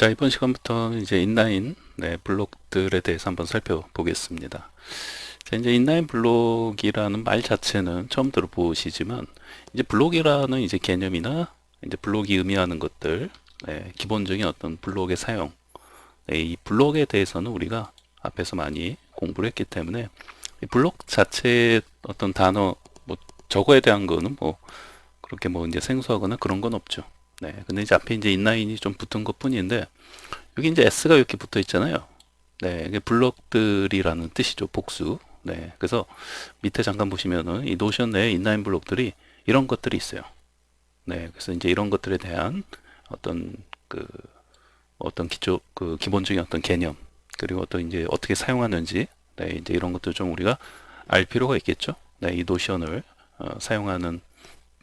자, 이번 시간부터 이제 인라인 네, 블록들에 대해서 한번 살펴보겠습니다. 자, 이제 인라인 블록이라는 말 자체는 처음 들어보시지만 이제 블록이라는 이제 개념이나 이제 블록이 의미하는 것들, 네, 기본적인 어떤 블록의 사용, 네, 이 블록에 대해서는 우리가 앞에서 많이 공부를 했기 때문에 이 블록 자체의 어떤 단어, 뭐 저거에 대한 거는 뭐 그렇게 뭐 이제 생소하거나 그런 건 없죠. 네, 근데 이제 앞에 이제 인라인이 좀 붙은 것 뿐인데 여기 이제 S가 이렇게 붙어 있잖아요. 네, 이게 블록들이라는 뜻이죠. 복수. 네, 그래서 밑에 잠깐 보시면은 이 노션 내에 인라인 블록들이 이런 것들이 있어요. 네, 그래서 이제 이런 것들에 대한 어떤 그 어떤 기초 그 기본적인 어떤 개념 그리고 또 이제 어떻게 사용하는지 네, 이제 이런 것들 좀 우리가 알 필요가 있겠죠. 네, 이 노션을 어, 사용하는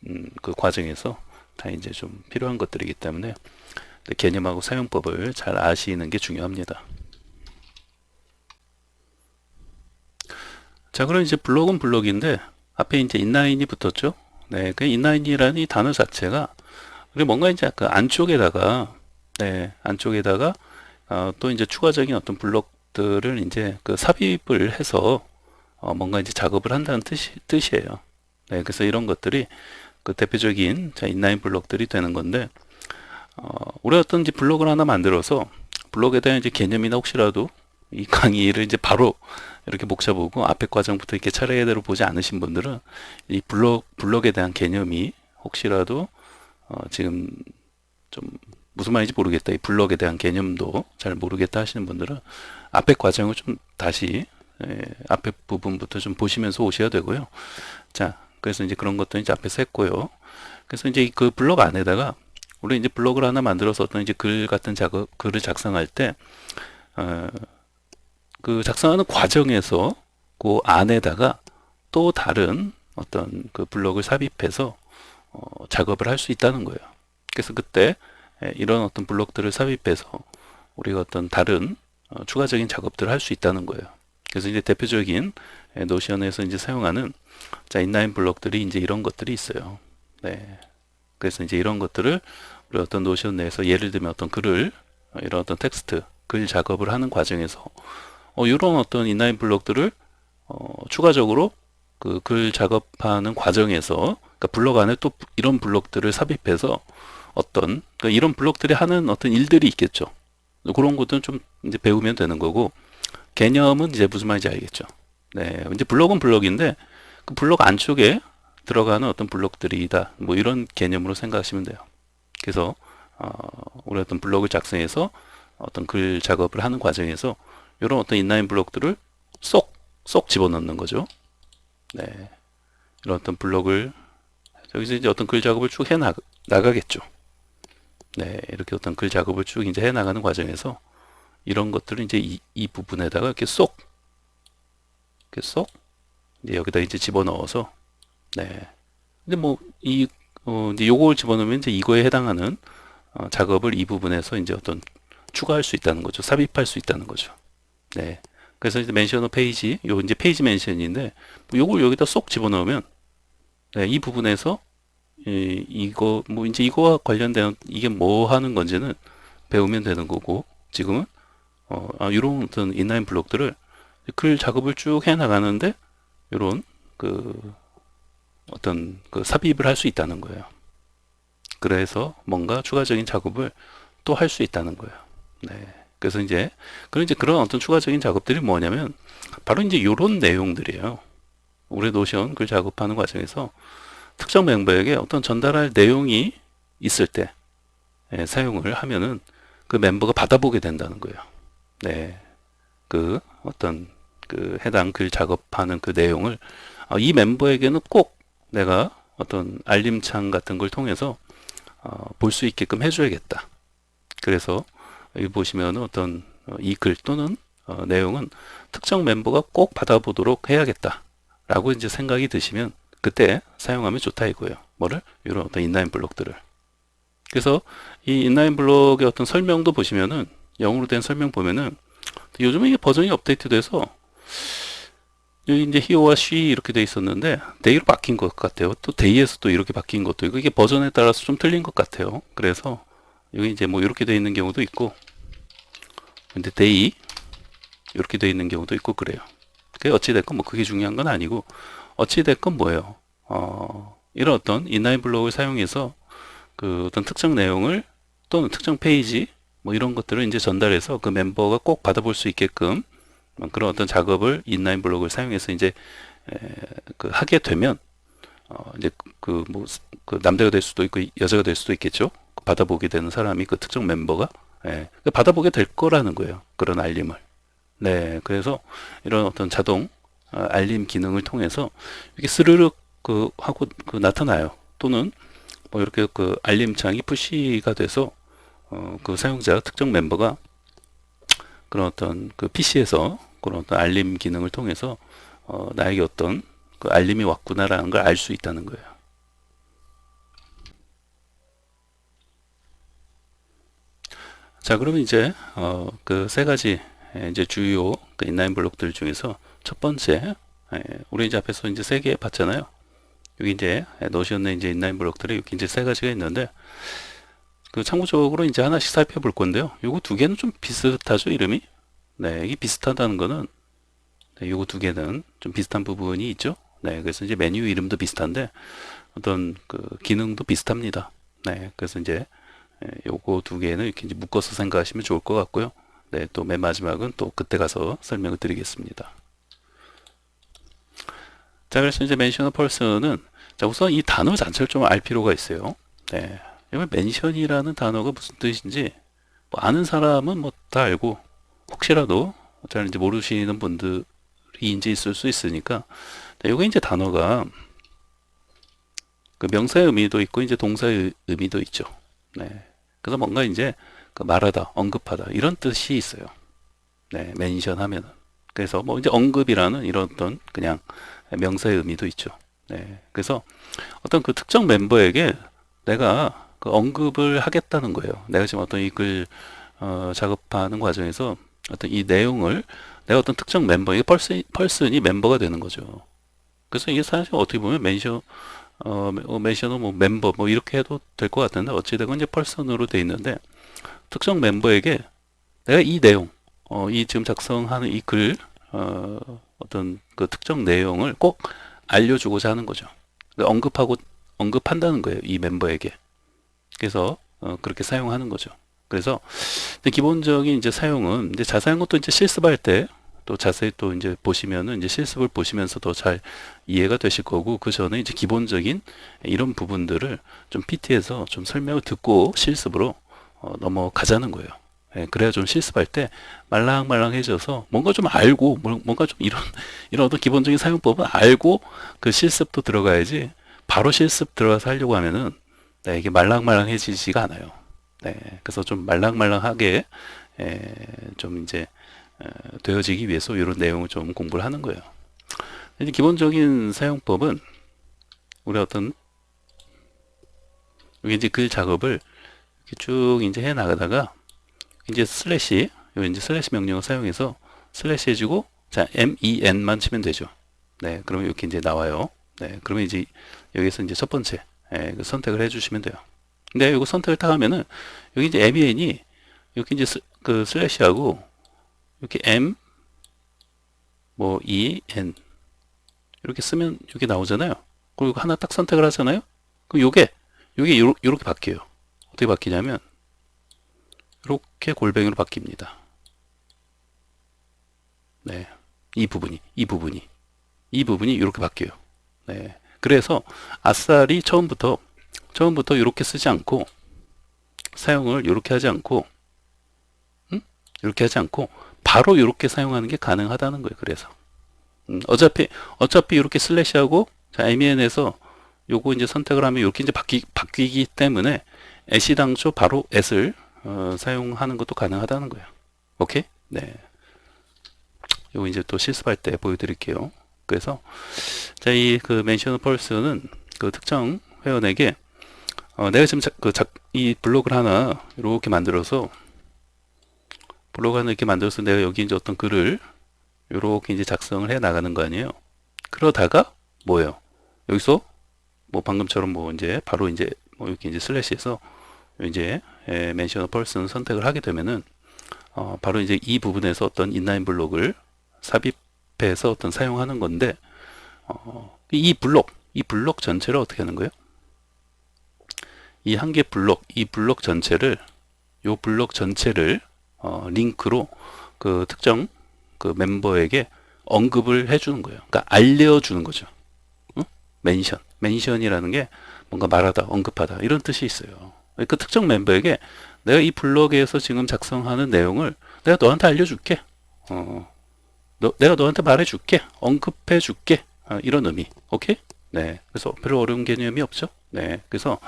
음, 그 과정에서 다 이제 좀 필요한 것들이기 때문에 개념하고 사용법을 잘 아시는 게 중요합니다. 자, 그럼 이제 블록은 블록인데 앞에 이제 인라인이 붙었죠. 네, 그 인라인이라는 이 단어 자체가 뭔가 이제 그 안쪽에다가 네, 안쪽에다가 어, 또 이제 추가적인 어떤 블록들을 이제 그 삽입을 해서 어, 뭔가 이제 작업을 한다는 뜻이, 뜻이에요. 네, 그래서 이런 것들이 그 대표적인 자, 인라인 블록들이 되는 건데 어, 우리가 어떤 이제 블록을 하나 만들어서 블록에 대한 이제 개념이나 혹시라도 이 강의를 이제 바로 이렇게 목차 보고 앞에 과정부터 이렇게 차례대로 보지 않으신 분들은 이 블록 블록에 대한 개념이 혹시라도 어, 지금 좀 무슨 말인지 모르겠다 이 블록에 대한 개념도 잘 모르겠다 하시는 분들은 앞에 과정을 좀 다시 예, 앞에 부분부터 좀 보시면서 오셔야 되고요. 자, 그래서 이제 그런 것도 이제 앞에서 했고요. 그래서 이제 그 블록 안에다가 우리 이제 블록을 하나 만들어서 어떤 이제 글 같은 작업, 글을 작성할 때, 어, 그 작성하는 과정에서 그 안에다가 또 다른 어떤 그 블록을 삽입해서 어, 작업을 할 수 있다는 거예요. 그래서 그때 예, 이런 어떤 블록들을 삽입해서 우리가 어떤 다른 어, 추가적인 작업들을 할 수 있다는 거예요. 그래서 이제 대표적인 예, 노션에서 이제 사용하는 자 인라인 블록들이 이제 이런 것들이 있어요. 네. 그래서 이제 이런 것들을 우리 어떤 노션 내에서 예를 들면 어떤 글을 어, 이런 어떤 텍스트 글 작업을 하는 과정에서 어, 이런 어떤 인라인 블록들을 어, 추가적으로 그 글 작업하는 과정에서 그러니까 블록 안에 또 이런 블록들을 삽입해서 어떤 그러니까 이런 블록들이 하는 어떤 일들이 있겠죠. 그런 것들은 좀 이제 배우면 되는 거고 개념은 이제 무슨 말인지 알겠죠. 네, 이제 블록은 블록인데 그 블록 안쪽에 들어가는 어떤 블록들이다. 뭐 이런 개념으로 생각하시면 돼요. 그래서 어, 우리 어떤 블록을 작성해서 어떤 글 작업을 하는 과정에서 이런 어떤 인라인 블록들을 쏙, 쏙 집어넣는 거죠. 네. 이런 어떤 블록을 여기서 이제 어떤 글 작업을 쭉 해 나가겠죠. 네. 이렇게 어떤 글 작업을 쭉 이제 해 나가는 과정에서 이런 것들을 이제 이, 이 부분에다가 이렇게 쏙, 이렇게 쏙, 이제 여기다 이제 집어넣어서, 네. 근데 뭐, 이, 어, 이제 요걸 집어넣으면 이제 이거에 해당하는 어, 작업을 이 부분에서 이제 어떤 추가할 수 있다는 거죠. 삽입할 수 있다는 거죠. 네. 그래서 이제 멘션어 페이지, 요 이제 페이지 멘션인데, 뭐 요걸 여기다 쏙 집어넣으면, 네, 이 부분에서, 이, 이거, 뭐 이제 이거와 관련된 이게 뭐 하는 건지는 배우면 되는 거고, 지금은, 어, 아, 이런 어떤 인라인 블록들을 글 작업을 쭉 해 나가는데, 이런 그 어떤 그 삽입을 할 수 있다는 거예요. 그래서 뭔가 추가적인 작업을 또 할 수 있다는 거예요. 네. 그래서 이제 그런 이제 그런 어떤 추가적인 작업들이 뭐냐면 바로 이제 이런 내용들이에요. 우리 노션 글 작업하는 과정에서 특정 멤버에게 어떤 전달할 내용이 있을 때 예, 사용을 하면은 그 멤버가 받아보게 된다는 거예요. 네. 그 어떤 그 해당 글 작업하는 그 내용을 어, 이 멤버에게는 꼭 내가 어떤 알림창 같은 걸 통해서 어, 볼 수 있게끔 해줘야겠다. 그래서 여기 보시면 어떤 어, 이글 또는 어, 내용은 특정 멤버가 꼭 받아보도록 해야겠다. 라고 이제 생각이 드시면 그때 사용하면 좋다 이거예요. 뭐를? 이런 어떤 인라인 블록들을. 그래서 이 인라인 블록의 어떤 설명도 보시면은 영어로 된 설명 보면은 요즘에 이게 버전이 업데이트돼서 여기 이제 히오와 쉬 이렇게 돼 있었는데 데이로 바뀐 것 같아요. 또 데이에서 또 이렇게 바뀐 것도 있고 이게 버전에 따라서 좀 틀린 것 같아요. 그래서 여기 이제 뭐 이렇게 되어 있는 경우도 있고 근데 데이 이렇게 되어 있는 경우도 있고 그래요. 그 어찌됐건 뭐 그게 중요한 건 아니고 어찌됐건 뭐예요. 어, 이런 어떤 인라인 블록을 사용해서 그 어떤 특정 내용을 또는 특정 페이지 뭐 이런 것들을 이제 전달해서 그 멤버가 꼭 받아볼 수 있게끔 그런 어떤 작업을 인라인 블록을 사용해서 이제 에, 그 하게 되면 어 이제 그 뭐 그 남자가 될 수도 있고 여자가 될 수도 있겠죠. 그 받아보게 되는 사람이 그 특정 멤버가 예, 그 받아보게 될 거라는 거예요. 그런 알림을. 네, 그래서 이런 어떤 자동 어, 알림 기능을 통해서 이렇게 스르륵 그 하고 그 나타나요. 또는 뭐 이렇게 그 알림창이 푸시가 돼서 어, 그 사용자 특정 멤버가 그런 어떤 그 PC에서 그런 어떤 알림 기능을 통해서 어, 나에게 어떤 그 알림이 왔구나라는 걸 알 수 있다는 거예요. 자, 그러면 이제 어, 그 세 가지 예, 이제 주요 그 인라인 블록들 중에서 첫 번째 예, 우리 이제 앞에서 이제 세 개 봤잖아요. 여기 이제 노션의 이제 인라인 블록들이 여기 이제 세 가지가 있는데 그 참고적으로 이제 하나씩 살펴볼 건데요. 요거 두 개는 좀 비슷하죠, 이름이? 네, 이게 비슷하다는 거는 네, 요거 두 개는 좀 비슷한 부분이 있죠. 네, 그래서 이제 메뉴 이름도 비슷한데 어떤 그 기능도 비슷합니다. 네, 그래서 이제 예, 요거 두 개는 이렇게 묶어서 생각하시면 좋을 것 같고요. 네, 또 맨 마지막은 또 그때 가서 설명을 드리겠습니다. 자, 그래서 이제 멘셔너 펄스는 자, 우선 이 단어 자체를 좀 알 필요가 있어요. 네. 이번 멘션이라는 단어가 무슨 뜻인지 뭐 아는 사람은 뭐 다 알고 혹시라도 잘 이제 모르시는 분들이 이제 있을 수 있으니까 네, 요게 이제 단어가 그 명사의 의미도 있고 이제 동사의 의미도 있죠. 네. 그래서 뭔가 이제 그 말하다, 언급하다 이런 뜻이 있어요. 네, 멘션 하면은. 그래서 뭐 이제 언급이라는 이런 어떤 그냥 명사의 의미도 있죠. 네. 그래서 어떤 그 특정 member에게 내가 그 언급을 하겠다는 거예요. 내가 지금 어떤 이글 어, 작업하는 과정에서 어떤 이 내용을 내가 어떤 특정 멤버, 이게 펄슨, 펄슨이 멤버가 되는 거죠. 그래서 이게 사실 어떻게 보면 멘션, 어, 멘션은 뭐 멤버, 뭐 이렇게 해도 될 것 같은데, 어찌되건 이제 펄슨으로 돼 있는데, 특정 멤버에게 내가 이 내용, 어, 이 지금 작성하는 이 글, 어, 어떤 그 특정 내용을 꼭 알려주고자 하는 거죠. 언급하고, 언급한다는 거예요. 이 멤버에게. 그래서, 어, 그렇게 사용하는 거죠. 그래서 기본적인 이제 사용은 이제 자세한 것도 이제 실습할 때 또 자세히 또 이제 보시면은 이제 실습을 보시면서 더 잘 이해가 되실 거고 그 전에 이제 기본적인 이런 부분들을 좀 PT에서 좀 설명을 듣고 실습으로 어, 넘어가자는 거예요. 예, 그래야 좀 실습할 때 말랑말랑해져서 뭔가 좀 알고 뭔가 좀 이런 이런 어떤 기본적인 사용법은 알고 그 실습도 들어가야지 바로 실습 들어가서 하려고 하면은 네, 이게 말랑말랑해지지가 않아요. 네, 그래서 좀 말랑말랑하게 에, 좀 이제 에, 되어지기 위해서 이런 내용을 좀 공부를 하는 거예요. 이제 기본적인 사용법은 우리 어떤 여기 이제 글 작업을 쭉 이제 해 나가다가 이제 슬래시 여기 이제 슬래시 명령을 사용해서 슬래시 해주고 자 men만 치면 되죠. 네, 그러면 이렇게 이제 나와요. 네, 그러면 이제 여기서 이제 첫 번째 예, 그 선택을 해주시면 돼요. 근데 이거 선택을 딱 하면은 여기 이제 men이 여기 이제 스, 그 슬래시하고 이렇게 m 뭐 e n 이렇게 쓰면 이렇게 나오잖아요. 그리고 하나 딱 선택을 하잖아요. 그럼 요게 요게 요, 요렇게 바뀌어요. 어떻게 바뀌냐면 이렇게 골뱅이로 바뀝니다. 네. 이 부분이 이 부분이 이 부분이 이렇게 바뀌어요. 네. 그래서 아싸리 처음부터 처음부터 이렇게 쓰지 않고 사용을 이렇게 하지 않고 음? 이렇게 하지 않고 바로 이렇게 사용하는 게 가능하다는 거예요. 그래서 음, 어차피 어차피 이렇게 슬래시하고 자 MEN에서 요거 이제 선택을 하면 이렇게 이제 바뀌, 바뀌기 때문에 애시 당초 바로 애을 어, 사용하는 것도 가능하다는 거예요. 오케이? 네. 요거 이제 또 실습할 때 보여드릴게요. 그래서 자, 이 그 멘션 펄스는 그 특정 회원에게 어, 내가 지금 자, 그 자, 이 블록을 하나 이렇게 만들어서 블록 하나 이렇게 만들어서 내가 여기 이제 어떤 글을 이렇게 이제 작성을 해 나가는 거 아니에요. 그러다가 뭐예요? 여기서 뭐 방금처럼 뭐 이제 바로 이제 뭐 이렇게 이제 슬래시해서 이제 에, mention person 선택을 하게 되면은 어, 바로 이제 이 부분에서 어떤 인라인 블록을 삽입 해서 어떤 사용하는 건데 어, 이 블록 이 블록 전체를 어떻게 하는 거예요? 이 한 개 블록 이 블록 전체를 요 블록 전체를 어, 링크로 그 특정 그 멤버에게 언급을 해주는 거예요. 그러니까 알려주는 거죠. 응? 멘션. 멘션이라는 게 뭔가 말하다, 언급하다 이런 뜻이 있어요. 그 특정 멤버에게 내가 이 블로그에서 지금 작성하는 내용을 내가 너한테 알려줄게. 어, 너, 내가 너한테 말해줄게. 언급해줄게. 어, 이런 의미. 오케이? 네. 그래서 별로 어려운 개념이 없죠. 네. 그래서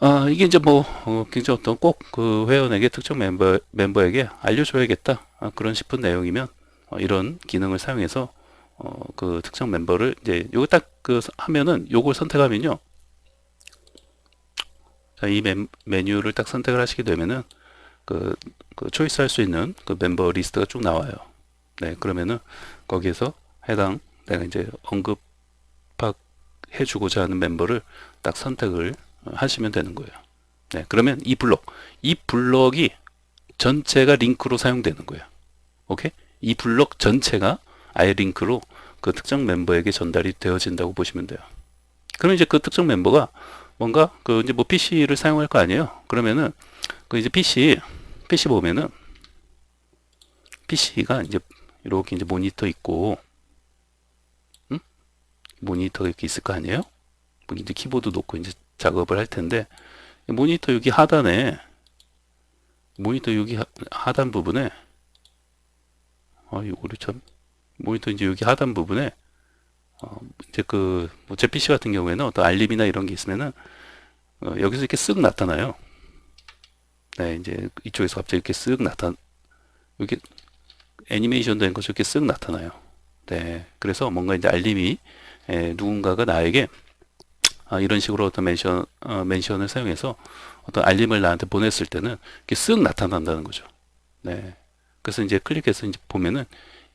아, 이게 이제 뭐, 어, 굉장히 어떤 꼭 그 회원에게 특정 멤버, 멤버에게 알려줘야겠다. 아, 그런 싶은 내용이면, 어, 이런 기능을 사용해서, 어, 그 특정 멤버를 이제, 요거 딱 그 하면은, 요걸 선택하면요. 자, 이 메, 메뉴를 딱 선택을 하시게 되면은, 그, 그 초이스 할 수 있는 그 멤버 리스트가 쭉 나와요. 네, 그러면은, 거기에서 해당, 내가 이제 언급해 주고자 하는 멤버를 딱 선택을 하시면 되는 거예요. 네, 그러면 이 블록, 이 블록이 전체가 링크로 사용되는 거예요. 오케이? 이 블록 전체가 아예 링크로 그 특정 멤버에게 전달이 되어진다고 보시면 돼요. 그럼 이제 그 특정 멤버가 뭔가 그 이제 뭐 PC를 사용할 거 아니에요? 그러면은 그 이제 PC, PC 보면은 PC가 이제 이렇게 이제 모니터 있고, 응? 모니터가 이렇게 있을 거 아니에요? 뭐 이제 키보드 놓고 이제 작업을 할 텐데 모니터 여기 하단에 모니터 여기 하, 하단 부분에 아 이거를 참 모니터 이제 여기 하단 부분에 어, 이제 그뭐제 PC 같은 경우에는 어떤 알림이나 이런 게 있으면은 어, 여기서 이렇게 쓱 나타나요. 네, 이제 이쪽에서 갑자기 이렇게 쓱 나타 이렇게 애니메이션 된 것이 이렇게 쓱 나타나요. 네, 그래서 뭔가 이제 알림이 에, 누군가가 나에게 아, 이런 식으로 어떤 멘션, 어, 멘션을 사용해서 어떤 알림을 나한테 보냈을 때는 이렇게 쓱 나타난다는 거죠. 네. 그래서 이제 클릭해서 이제 보면은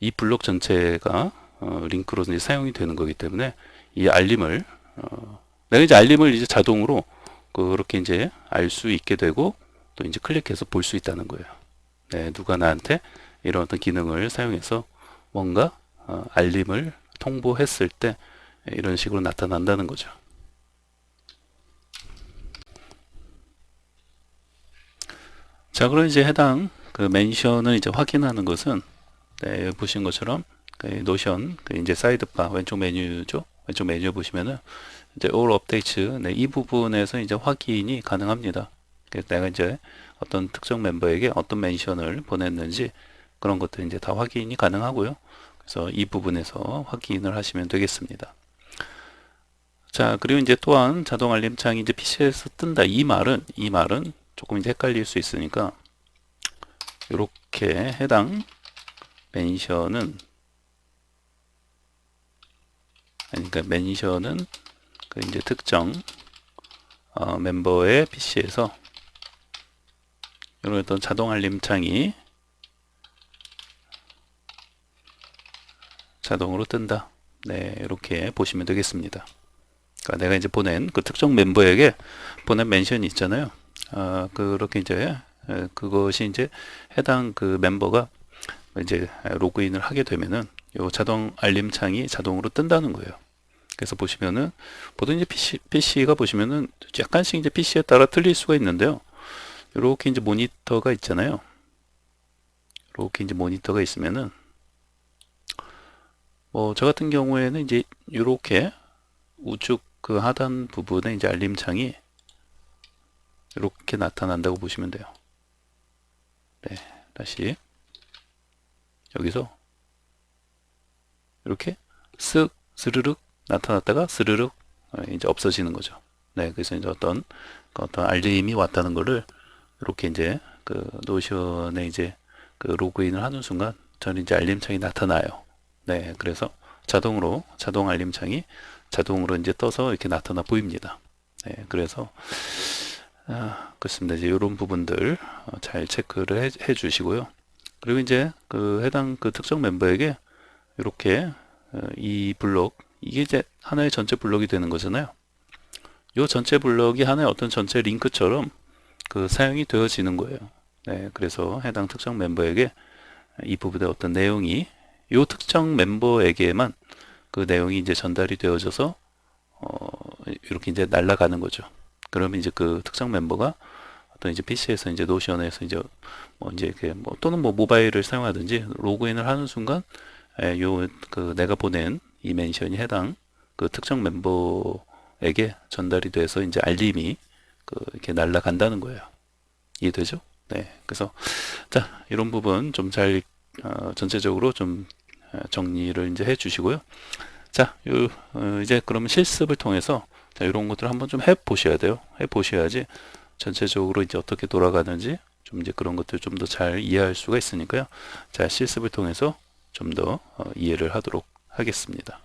이 블록 전체가 어, 링크로 이제 사용이 되는 거기 때문에 이 알림을 어, 내가 이제 알림을 이제 자동으로 그렇게 이제 알 수 있게 되고 또 이제 클릭해서 볼 수 있다는 거예요. 네, 누가 나한테 이런 어떤 기능을 사용해서 뭔가 어, 알림을 통보했을 때 이런 식으로 나타난다는 거죠. 자, 그럼 이제 해당 그 멘션을 이제 확인하는 것은 네, 보신 것처럼 그 노션 그 이제 사이드바 왼쪽 메뉴죠. 왼쪽 메뉴 보시면은 이제 all updates 네, 이 부분에서 이제 확인이 가능합니다. 내가 이제 어떤 특정 멤버에게 어떤 멘션을 보냈는지 그런 것들 이제 다 확인이 가능하고요. 그래서 이 부분에서 확인을 하시면 되겠습니다. 자, 그리고 이제 또한 자동 알림 창이 이제 PC에서 뜬다. 이 말은 이 말은 조금 이제 헷갈릴 수 있으니까 이렇게 해당 멘션은 그러니까 멘션은 그 이제 특정 어, 멤버의 PC에서 이런 어떤 자동 알림 창이 자동으로 뜬다. 네, 이렇게 보시면 되겠습니다. 그러니까 내가 이제 보낸 그 특정 멤버에게 보낸 멘션이 있잖아요. 아, 그렇게 이제 에, 그것이 이제 해당 그 멤버가 이제 로그인을 하게 되면은 요 자동 알림 창이 자동으로 뜬다는 거예요. 그래서 보시면은 보통 이제 PC, PC가 보시면은 약간씩 이제 PC에 따라 틀릴 수가 있는데요. 이렇게 이제 모니터가 있잖아요. 이렇게 이제 모니터가 있으면은 뭐 저 같은 경우에는 이제 이렇게 우측 그 하단 부분에 이제 알림 창이 이렇게 나타난다고 보시면 돼요. 네, 다시 여기서 이렇게 쓱 스르륵 나타났다가 스르륵 어, 이제 없어지는 거죠. 네, 그래서 이제 어떤 그 어떤 알림이 왔다는 거를 이렇게 이제 그 노션에 이제 그 로그인을 하는 순간 저는 이제 알림창이 나타나요. 네, 그래서 자동으로 자동 알림창이 자동으로 이제 떠서 이렇게 나타나 보입니다. 네, 그래서 아, 그렇습니다. 이제 이런 부분들 어, 잘 체크를 해, 해, 주시고요. 그리고 이제 그 해당 그 특정 멤버에게 이렇게 어, 이 블록 이게 이제 하나의 전체 블록이 되는 거잖아요. 요 전체 블럭이 하나의 어떤 전체 링크처럼 그 사용이 되어지는 거예요. 네, 그래서 해당 특정 멤버에게 이 부분의 어떤 내용이 요 특정 멤버에게만 그 내용이 이제 전달이 되어져서 어, 이렇게 이제 날아가는 거죠. 그러면 이제 그 특정 멤버가 어떤 이제 PC에서 이제 노션에서 이제 뭐 이제 이렇게 뭐 또는 뭐 모바일을 사용하든지 로그인을 하는 순간 예, 요그 내가 보낸 이 멘션이 해당 그 특정 멤버에게 전달이 돼서 이제 알림이 그 이렇게 날아간다는 거예요. 이해되죠? 네. 그래서 자 이런 부분 좀잘 어, 전체적으로 좀 어, 정리를 이제 해 주시고요. 자, 요, 어, 이제 그러면 실습을 통해서 자, 이런 것들 한번 좀 해 보셔야 돼요. 해 보셔야지 전체적으로 이제 어떻게 돌아가는지 좀 이제 그런 것들 좀 더 잘 이해할 수가 있으니까요. 자, 실습을 통해서 좀더 어, 이해를 하도록 하겠습니다.